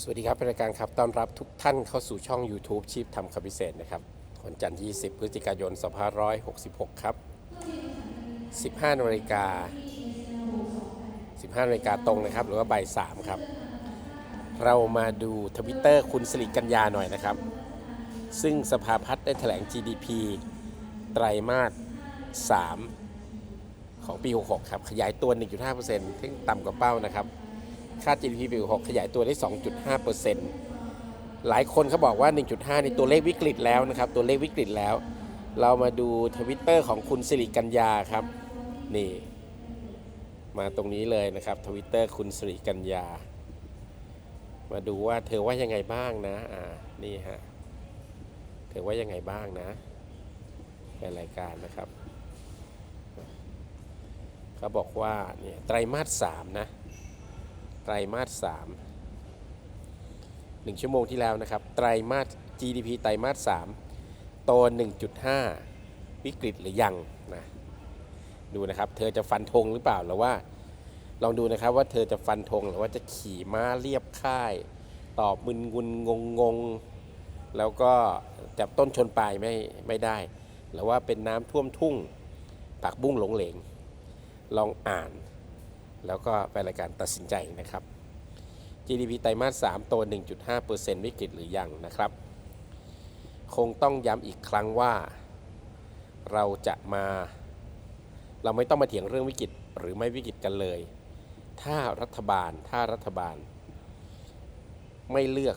สวัสดีครับรายการครับ ต้อนรับทุกท่านเข้าสู่ช่อง YouTube ชีพทำคำพิเศษนะครับ วันจันทร์ที่20พฤศจิกายน 2566 ครับ 15นาฬิกา 15นาฬิกาตรงนะครับ หรือว่าบ่าย3ครับ เรามาดูทวิตเตอร์คุณสิริกัญญาหน่อยนะครับ ซึ่งสภาพัฒน์ได้แถลง GDP ไตรมาส 3 ของปี 66 ครับ ขยายตัว 1.5%ซึ่งต่ำกว่าเป้านะครับ ค่า GDP ปี66ขยายตัวได้ 2.5%หลายคนเขาบอกว่า 1.5นี่ตัวเลขวิกฤตแล้วนะครับ ตัวเลขวิกฤตแล้ว เรามาดูทวิตเตอร์ของคุณสิริกัญญาครับ นี่ มาตรงนี้เลยนะครับทวิตเตอร์คุณสิริกัญญา มาดูว่าเธอว่ายังไงบ้างนะ อ่า นี่ฮะ เธอว่ายังไงบ้างนะในรายการนะครับเขาบอกว่าเนี่ยไตรมาสสามนะ ไตรมาสสามหนึ่งชั่วโมงที่แล้วนะครับ ไตรมาส GDP ไตรมาสสามโต 1.5 วิกฤตหรือยังนะดูนะครับ เธอจะฟันธงหรือเปล่าหรือว่า ลองดูนะครับว่าเธอจะฟันธงหรือว่าจะขี่ม้าเรียบค่าย ตอบมึนงุนงงงๆแล้วก็จับต้นชนปลายไม่ไม่ได้ หรือว่าเป็นน้ำท่วมทุ่งผักบุ้งหลงเหลง ลองอ่าน แล้วก็ไปรายการตัดสินใจนะครับ GDP ไตรมาส3โต 1.5%วิกฤตหรือยังนะครับ คงต้องย้ำอีกครั้งว่า เราจะมา เราไม่ต้องมาเถียงเรื่องวิกฤตหรือไม่วิกฤตกันเลย ถ้ารัฐบาลถ้ารัฐบาล ไม่เลือก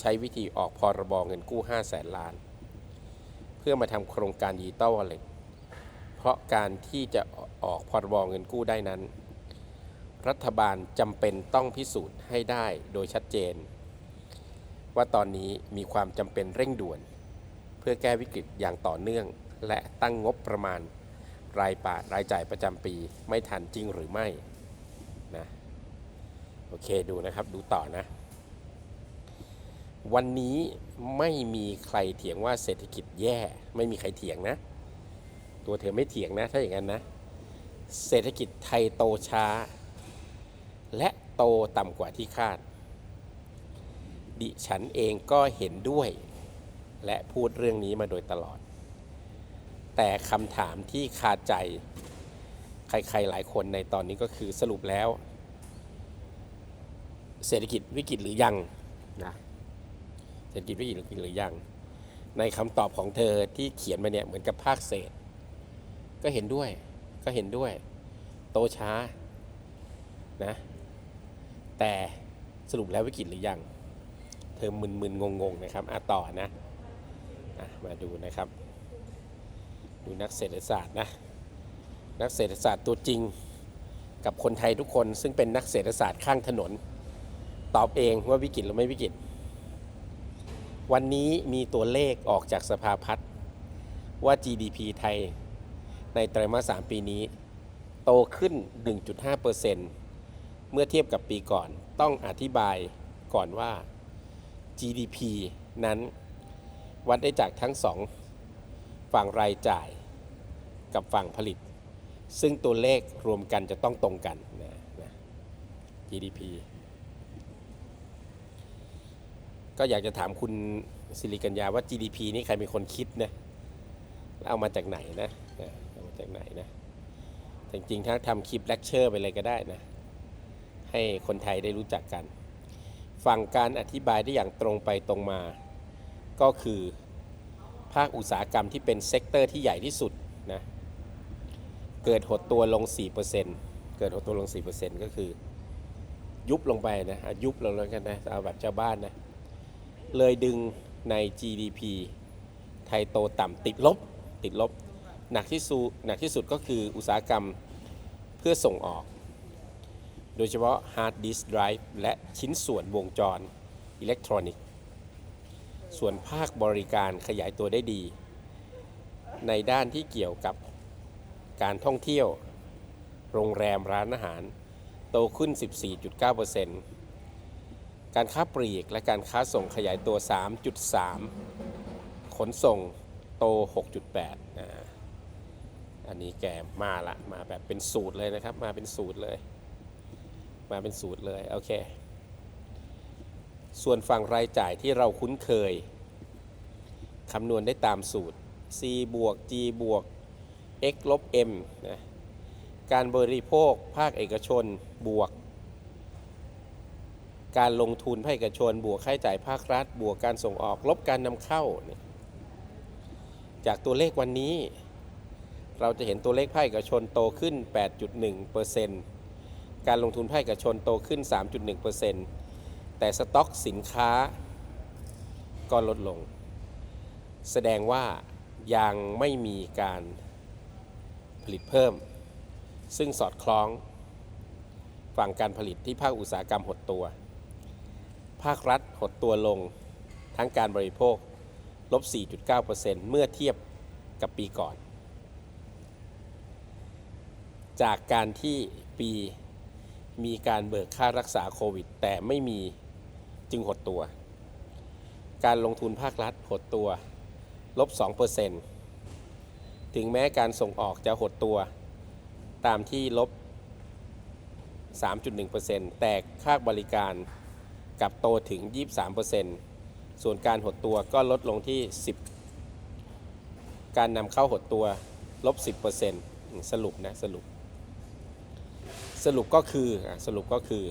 ใช้วิธีออกพรบเงินกู้ 5 0 0แสนล้าน เพื่อมาทำโครงการดิจิตอลวอลเล็ตเพราะการที่จะออกพรบเงินกู้ได้นั้น รัฐบาลจำเป็นต้องพิสูจน์ให้ได้โดยชัดเจน ว่าตอนนี้มีความจำเป็นเร่งด่วน เพื่อแก้วิกฤตอย่างต่อเนื่อง และตั้งงบประมาณ รายป่ารายจ่ายประจำปีไม่ทันจริงหรือไม่นะโอเคดูนะครับดูต่อนะ วันนี้ไม่มีใครเถียงว่าเศรษฐกิจแย่ไม่มีใครเถียงนะ ตัวเธอไม่เถียงนะ ถ้าอย่างนั้นนะ เศรษฐกิจไทยโตช้า และโตต่ำกว่าที่คาด ดิฉันเองก็เห็นด้วย และพูดเรื่องนี้มาโดยตลอด แต่คำถามที่คาใจ ใครๆ หลายคนในตอนนี้ก็คือสรุปแล้ว เศรษฐกิจวิกฤตหรือยังนะเศรษฐกิจวิกฤตหรือยัง ในคำตอบของเธอที่เขียนมาเนี่ยเหมือนกับภาคเศษ ก็เห็นด้วย ก็เห็นด้วย โตช้านะ แต่สรุปแล้ววิกฤตหรือยัง เธอมึนๆงงๆนะครับอะต่อนะอะมาดูนะครับ ดูนักเศรษฐศาสตร์นะ นักเศรษฐศาสตร์ตัวจริง กับคนไทยทุกคนซึ่งเป็นนักเศรษฐศาสตร์ข้างถนน ตอบเองว่าวิกฤตหรือไม่วิกฤต วันนี้มีตัวเลขออกจากสภาพัฒน์ว่า GDP ไทยในไตรมาส 3 ปีนี้ โตขึ้น 1.5%เมื่อเทียบกับปีก่อนต้องอธิบายก่อนว่า GDP นั้น วัดได้จากทั้งสองฝั่งรายจ่ายกับฝั่งผลิต ซึ่งตัวเลขรวมกันจะต้องตรงกันนะนะ GDP ก็อยากจะถามคุณสิริกัญญาว่า GDP นี่ใครเป็นคนคิดนะแล้วเอามาจากไหนนะเอามาจากไหนนะจริงๆถ้าทำคลิปเลคเชอร์ไปเลยก็ได้นะ ให้คนไทยได้รู้จักกันฟังการอธิบายได้อย่างตรงไปตรงมา ก็คือภาคอุตสาหกรรมที่เป็นเซกเตอร์ที่ใหญ่ที่สุดนะเกิดหดตัวลง 4%เกิดหดตัวลง 4%ก็คือ ยุบลงไปนะอะยุบลงแล้วกันนะเอาแบบชาวบ้านนะเลยดึงใน GDP ไทยโตต่ำติดลบติดลบหนักที่สุดหนักที่สุดก็คืออุตสาหกรรมเพื่อส่งออก โดยเฉพาะ Hard Disk Drive และชิ้นส่วนวงจรอิเล็กทรอนิกส์ ส่วนภาคบริการขยายตัวได้ดี ในด้านที่เกี่ยวกับการท่องเที่ยว โรงแรมร้านอาหาร โตขึ้น 14.9%การค้าปลีกและการค้าส่งขยายตัว 3.3 ขนส่งโต 6.8 อันนี้แกมาละ มาแบบเป็นสูตรเลยนะครับ มาเป็นสูตรเลย มาเป็นสูตรเลย โอเค ส่วนฝั่งรายจ่ายที่เราคุ้นเคย คำนวณได้ตามสูตร c บวก g บวก x ลบ m นะการบริโภคภาคเอกชนบวก การลงทุนภาคเอกชน บวกค่าใช้จ่ายภาครัฐ บวกการส่งออกลบการนำเข้า จากตัวเลขวันนี้ เราจะเห็นตัวเลขภาคเอกชนโตขึ้น 8.1% การลงทุนภาคเอกชนโตขึ้น 3.1%แต่สต็อกสินค้าก็ลดลง แสดงว่ายังไม่มีการผลิตเพิ่ม ซึ่งสอดคล้องฝั่งการผลิตที่ภาคอุตสาหกรรมหดตัว ภาครัฐหดตัวลงทั้งการบริโภคลบ 4.9%เมื่อเทียบกับปีก่อน จากการที่ปี มีการเบิกค่ารักษาโควิด แต่ไม่มีจึงหดตัว การลงทุนภาครัฐหดตัวลบ2%ถึงแม้การส่งออกจะหดตัว ตามที่ลบ 3.1%แต่ค่าบริการกับโตถึง 23%ส่วนการหดตัวก็ลดลงที่ 10 การนำเข้าหดตัวลบ 10%สรุปนะ สรุป สรุปก็คือสรุปก็คือ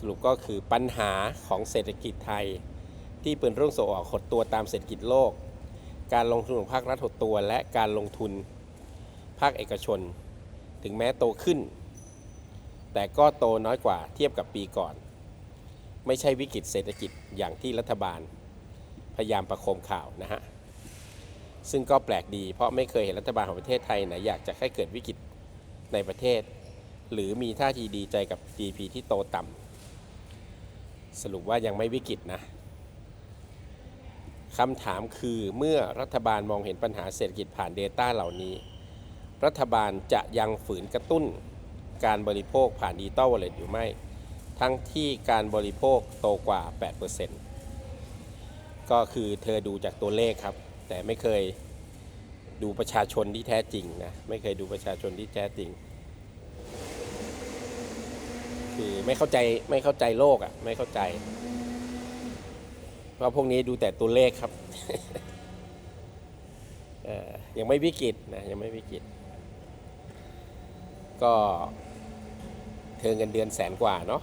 สรุปก็คือปัญหาของเศรษฐกิจไทย ที่เป็นเรื่องส่งออกหดตัวตามเศรษฐกิจโลก การลงทุนของภาครัฐหดตัว และการลงทุนภาคเอกชน ถึงแม้โตขึ้น แต่ก็โตน้อยกว่าเทียบกับปีก่อน ไม่ใช่วิกฤตเศรษฐกิจอย่างที่รัฐบาล พยายามประโคมข่าวนะฮะซึ่งก็แปลกดีเพราะไม่เคยเห็นรัฐบาลของประเทศไทยไหนอยากจะให้เกิดวิกฤต ในประเทศ หรือมีท่าทีดีใจกับ GDP ที่โตต่ำสรุปว่ายังไม่วิกฤตนะคำถามคือเมื่อรัฐบาลมองเห็นปัญหาเศรษฐกิจผ่าน Data เหล่านี้ รัฐบาลจะยังฝืนกระตุ้นการบริโภคผ่านดิจิตอลวอลเล็ตอยู่ไหม ทั้งที่การบริโภคโตกว่า 8%ก็คือเธอดูจากตัวเลขครับ แต่ไม่เคยดูประชาชนที่แท้จริงนะ ไม่เคยดูประชาชนที่แท้จริง คือไม่เข้าใจไม่เข้าใจโลกอะ่ะ ไม่เข้าใจ เพราะพวกนี้ดูแต่ตัวเลขครับยังไม่วิกฤตนะยังไม่วิกฤต ก็เธอเงินเดือนแสนกว่าเนาะ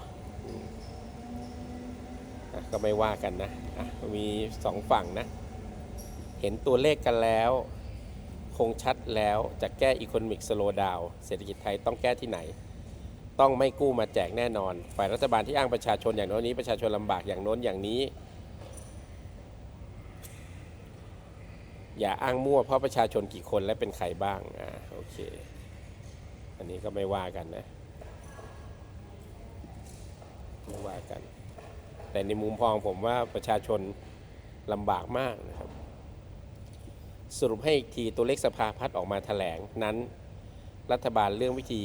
ะก็ไม่ว่ากันนะะมีสองฝั่งนะ เห็นตัวเลขกันแล้ว คงชัดแล้วจะแก้อีโค o มิกสโลดาวเศรษฐกิจไทยต้องแก้ที่ไหน ต้องไม่กู้มาแจกแน่นอน ฝ่ายรัฐบาลที่อ้างประชาชนอย่างโน้นนี้ประชาชนลำบากอย่างโน้นอย่างนี้ อย่าอ้างมั่วเพราะประชาชนกี่คนและเป็นใครบ้างอ่าโอเค อันนี้ก็ไม่ว่ากันนะไม่ว่ากัน แต่ในมุมพองผมว่าประชาชนลำบากมากนะครับ สรุปให้อีกทีตัวเลขสภาพัฒน์ออกมาแถลงนั้น รัฐบาลเรื่องวิธี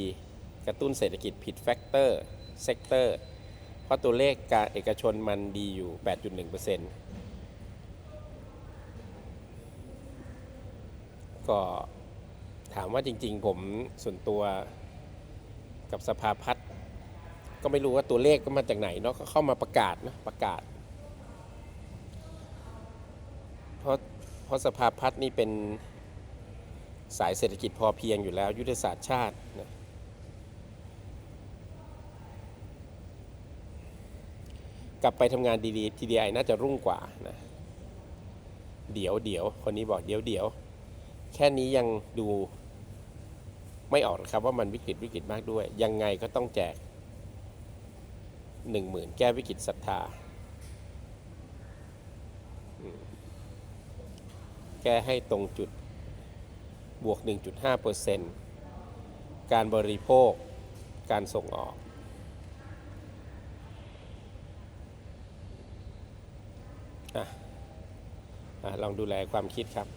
กระตุ้นเศรษฐกิจผิดแฟกเตอร์เซกเตอร์เพราะตัวเลขการเอกชนมันดีอยู่ 8.1%ก็ถามว่าจริงๆ ผมส่วนตัวกับสภาพัฒน์ก็ไม่รู้ว่าตัวเลขก็มาจากไหนเนาะก็เข้ามาประกาศนะประกาศ เพราะเพราะสภาพัฒน์นี่เป็นสายเศรษฐกิจพอเพียงอยู่แล้ว ยุทธศาสตร์ชาตินะ กลับไปทำงานดีๆ TDI น่าจะรุ่งกว่านะเดี๋ยวเดี๋ยวคนนี้บอกเดี๋ยวเดี๋ยวแค่นี้ยังดูไม่ออกนะครับว่ามันวิกฤตวิกฤตมากด้วย ยังไงก็ต้องแจกหนึ่งหมื่นแก้วิกฤตศรัทธา แก้ให้ตรงจุดบวก 1.5%การบริโภค การส่งออก อะอะ ลองดูแลความคิดครับ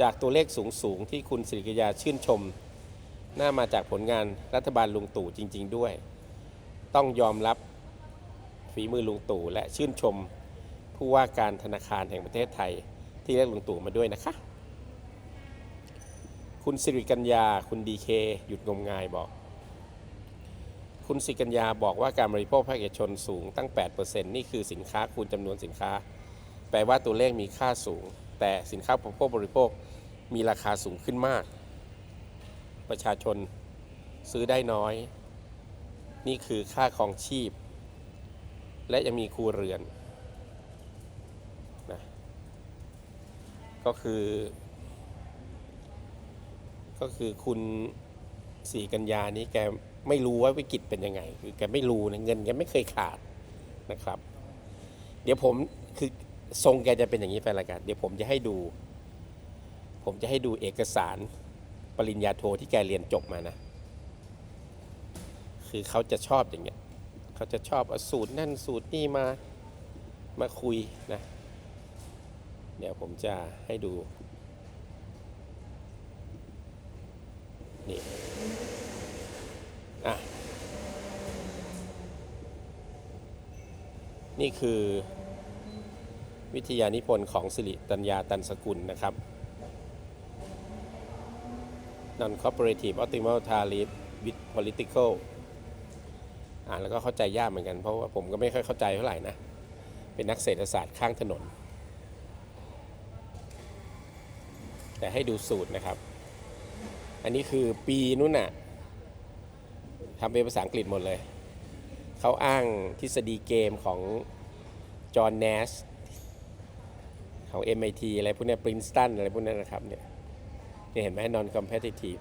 จากตัวเลขสูงสูงๆที่คุณสิริกยาชื่นชม น่ามาจากผลงานรัฐบาลลุงตู่จริง ๆ ด้วย ต้องยอมรับฝีมือลุงตู่และชื่นชม ผู้ว่าการธนาคารแห่งประเทศไทย ที่เรียกลุงตู่มาด้วยนะคะ คุณสิริกัญญาคุณดีเคหยุดงมงายบอกคุณสิกัญญาบอกว่าการบริโภคภาคเอกชนสูงตั้ง 8%นี่คือสินค้าคูณจำนวนสินค้า แปลว่าตัวเลขมีค่าสูง แต่สินค้าอุปโภคบริโภคมีราคาสูงขึ้นมาก ประชาชนซื้อได้น้อย นี่คือค่าครองชีพ และยังมีครัวเรือนนะก็คือ ก็คือคุณสีกัญญานี้แกไม่รู้ว่าวิกฤตเป็นยังไง คือแกไม่รู้นะเงินแกไม่เคยขาดนะครับ เดี๋ยวผมคือ ทรงแกจะเป็นอย่างนี้ไปละกันเดี๋ยวผมจะให้ดู ผมจะให้ดูเอกสารปริญญาโทที่แกเรียนจบมานะ คือเขาจะชอบอย่างเงี้ยเขาจะชอบเอาสูตรนั่นสูตรนี่มามาคุยนะ เดี๋ยวผมจะให้ดู นี่ อะ นี่คือ วิทยานิพนธ์ของสิริตัญญาตันสกุลนะครับ Non Cooperative Optimal Tariff with Political อ่านแล้วก็เข้าใจยากเหมือนกัน เพราะว่าผมก็ไม่ค่อยเข้าใจเท่าไหร่นะ เป็นนักเศรษฐศาสตร์ข้างถนน แต่ให้ดูสูตรนะครับ อันนี้คือปีนู้นน่ะทำเป็นภาษาอังกฤษหมดเลย เขาอ้างทฤษฎีเกมของจอห์นเนส ของ MIT อะไรพวกนี้ปรินสตันอะไรพวกนั้นนะครับเนี่ยเนี่ยเห็นไหม non competitive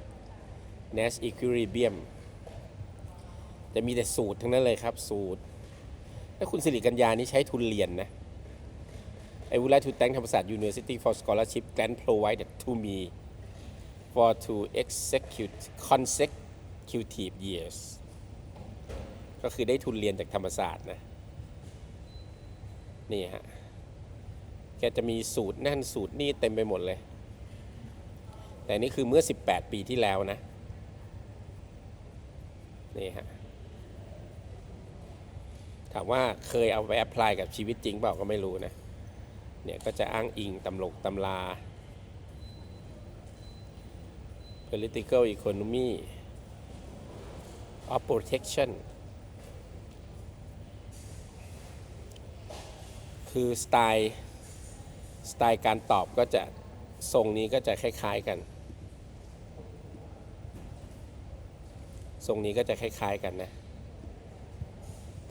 Nash equilibrium จะมีแต่สูตรทั้งนั้นเลยครับ สูตร แล้วคุณสิริกัญญานี่ใช้ทุนเรียนนะ I would like to thank ธรรมศาสตร์ University for scholarship grant provided to me for to execute consecutive years ก็คือได้ทุนเรียนจากธรรมศาสตร์นะ นี่ฮะ แกจะมีสูตรนั่นสูตรนี่เต็มไปหมดเลย แต่นี่คือเมื่อ 18 ปีที่แล้วนะ นี่ฮะ ถามว่าเคยเอาไปแอพพลายกับชีวิตจริงเปล่าก็ไม่รู้นะ เนี่ยก็จะอ้างอิงตำลกตำรา political economy of protection คือสไตล์ สไตล์การตอบก็จะทรงนี้ก็จะคล้ายๆกัน ทรงนี้ก็จะคล้ายๆกันนะ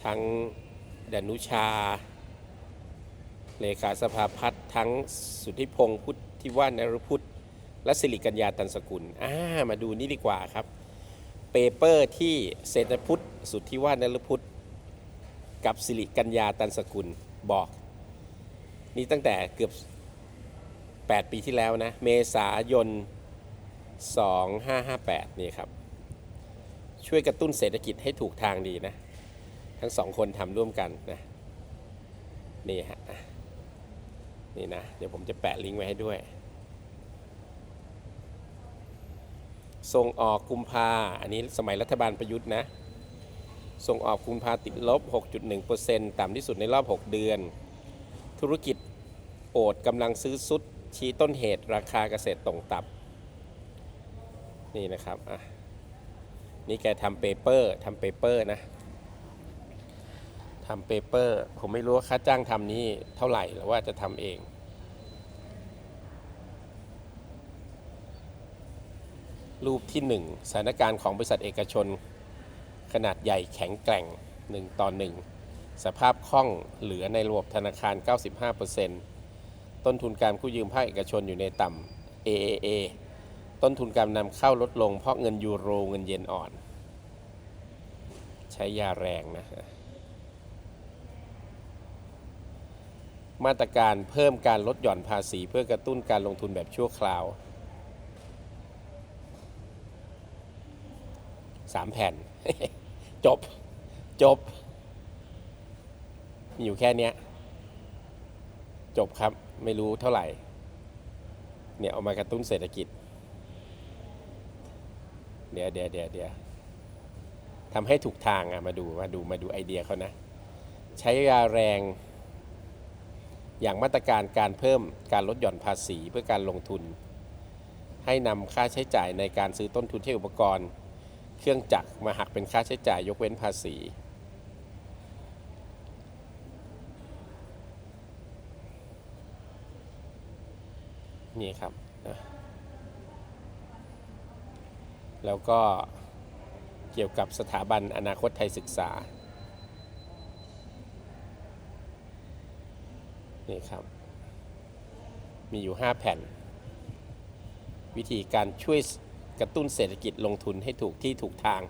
ทั้งดนุชา เลขาสภาพัฒน์ทั้งสุทธิพงศ์พุทธิว่านรพุทธ และสิริกัญญาตันสกุล อ่า มาดูนี่ดีกว่าครับ เปเปอร์ที่เศรษฐพุทธ สุทธิว่านรพุทธ กับสิริกัญญาตันสกุลบอก นี่ตั้งแต่เกือบ 8 ปีที่แล้วนะ เมษายน 2558 นี่ครับ ช่วยกระตุ้นเศรษฐกิจให้ถูกทางดีนะ ทั้งสองคนทำร่วมกันนะ นี่ฮะ นี่นะ เดี๋ยวผมจะแปะลิงก์ไว้ให้ด้วย ส่งออกกุมภาอันนี้สมัยรัฐบาลประยุทธ์นะ ส่งออกกุมภาติดลบ 6.1%ต่ำที่สุดในรอบ 6 เดือน ธุรกิจโอดกำลังซื้อซุดชี้ต้นเหตุราคาเกษตรตกต่ำนี่นะครับอะนี่แกทำเปเปอร์ทำเปเปอร์นะทำเปเปอร์ ผมไม่รู้ว่าค่าจ้างทำนี้เท่าไหร่หรือว่าจะทำเอง รูปที่ 1 สถานการณ์ของบริษัทเอกชน ขนาดใหญ่แข็งแกร่ง 1 ต่อ 1 สภาพคล่องเหลือในระบบธนาคาร 95%ต้นทุนการกู้ยืมภาคเอกชนอยู่ในต่ำ AAA ต้นทุนการนำเข้าลดลงเพราะเงินยูโรเงินเยนอ่อน ใช้ยาแรงนะมาตรการเพิ่มการลดหย่อนภาษีเพื่อกระตุ้นการลงทุนแบบชั่วคราวสามแผ่น จบ จบ มีอยู่แค่เนี้ย จบครับไม่รู้เท่าไหร่ เนี่ยเอามากระตุ้นเศรษฐกิจ เดี๋ยวเดี๋ยวเดี๋ยวเดี๋ยวทำให้ถูกทางอะมาดูมาดูมาดูไอเดียเขานะ ใช้ยาแรง อย่างมาตรการการเพิ่มการลดหย่อนภาษีเพื่อการลงทุน ให้นำค่าใช้จ่ายในการซื้อต้นทุนใช้อุปกรณ์ เครื่องจักรมาหักเป็นค่าใช้จ่ายยกเว้นภาษี นี่ครับนะแล้วก็เกี่ยวกับสถาบันอนาคตไทยศึกษา นี่ครับ มีอยู่ 5 แผ่น วิธีการช่วยกระตุ้นเศรษฐกิจลงทุนให้ถูกที่ถูกทาง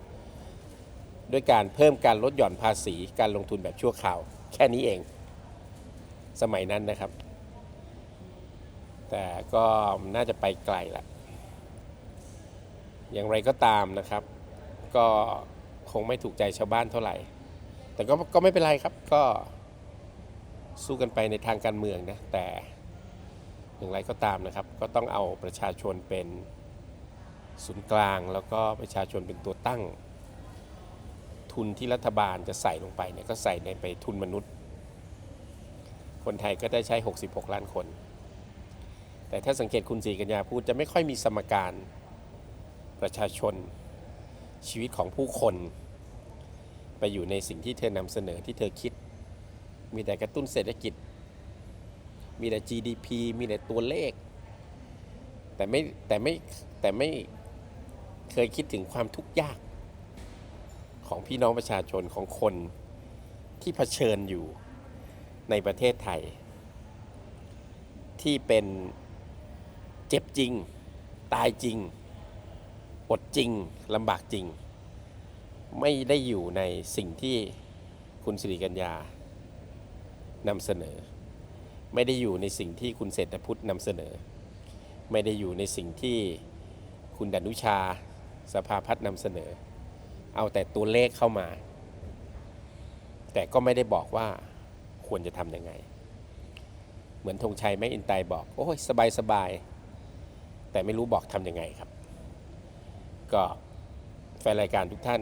ด้วยการเพิ่มการลดหย่อนภาษีการลงทุนแบบชั่วคราว แค่นี้เอง สมัยนั้นนะครับ แต่ก็น่าจะไปไกลละอย่างไรก็ตามนะครับ ก็คงไม่ถูกใจชาวบ้านเท่าไหร่ แต่ก็ก็ไม่เป็นไรครับก็สู้กันไปในทางการเมืองนะแต่อย่างไรก็ตามนะครับ ก็ต้องเอาประชาชนเป็นศูนย์กลาง แล้วก็ประชาชนเป็นตัวตั้ง ทุนที่รัฐบาลจะใส่ลงไปเนี่ยก็ใส่ในไปทุนมนุษย์ คนไทยก็ได้ใช้ 66 ล้านคน แต่ถ้าสังเกตคุณศรีกัญญาพูดจะไม่ค่อยมีสมการประชาชนชีวิตของผู้คน ไปอยู่ในสิ่งที่เธอนำเสนอที่เธอคิด มีแต่กระตุ้นเศรษฐกิจ มีแต่ GDP มีแต่ตัวเลข แต่ไม่แต่ไม่แต่ไม่เคยคิดถึงความทุกข์ยาก ของพี่น้องประชาชนของคนที่เผชิญอยู่ในประเทศไทย ที่เป็น เจ็บจริง ตายจริง อดจริงลำบากจริง ไม่ได้อยู่ในสิ่งที่คุณสิริกัญญานำเสนอ ไม่ได้อยู่ในสิ่งที่คุณเศรษฐพุทธนำเสนอ ไม่ได้อยู่ในสิ่งที่คุณดนุชาสภาพัฒน์นำเสนอ เอาแต่ตัวเลขเข้ามา แต่ก็ไม่ได้บอกว่าควรจะทำยังไง เหมือนธงชัยแม่อินไตบอก โอ้ยสบายสบาย แต่ไม่รู้บอกทำยังไงครับ ก็แฟนรายการทุกท่าน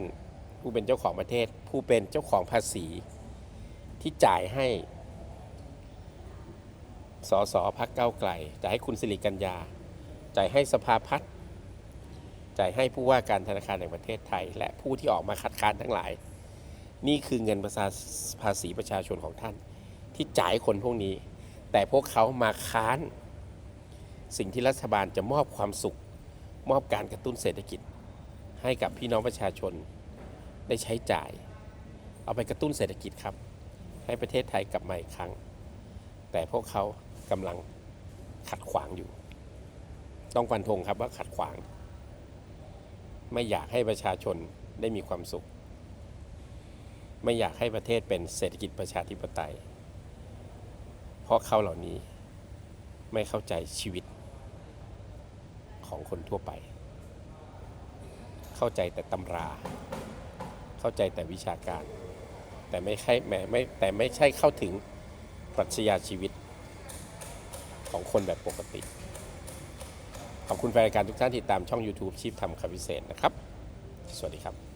ผู้เป็นเจ้าของประเทศ ผู้เป็นเจ้าของภาษี ที่จ่ายให้สสพักเก้าไกลจ่ายให้คุณสิริกัญญาจ่ายให้สภาพัฒน์จ่ายให้ผู้ว่าการธนาคารแห่งประเทศไทย และผู้ที่ออกมาคัดค้านทั้งหลาย นี่คือเงินภาษาภาษีประชาชนของท่าน ที่จ่ายคนพวกนี้ แต่พวกเขามาค้าน สิ่งที่รัฐบาลจะมอบความสุข มอบการกระตุ้นเศรษฐกิจ ให้กับพี่น้องประชาชนได้ใช้จ่าย เอาไปกระตุ้นเศรษฐกิจครับ ให้ประเทศไทยกลับมาอีกครั้ง แต่พวกเขากำลังขัดขวางอยู่ ต้องฟันธงครับว่าขัดขวาง ไม่อยากให้ประชาชนได้มีความสุข ไม่อยากให้ประเทศเป็นเศรษฐกิจประชาธิปไตย เพราะเขาเหล่านี้ไม่เข้าใจชีวิต ของคนทั่วไป เข้าใจแต่ตำรา เข้าใจแต่วิชาการ แต่ไม่ใช่แหมไม่แต่ไม่ใช่เข้าถึงปรัชญาชีวิตของคนแบบปกติ ขอบคุณแฟนรายการทุกท่านที่ตามช่อง YouTube ชีพทำคำพิเศษนะครับ สวัสดีครับ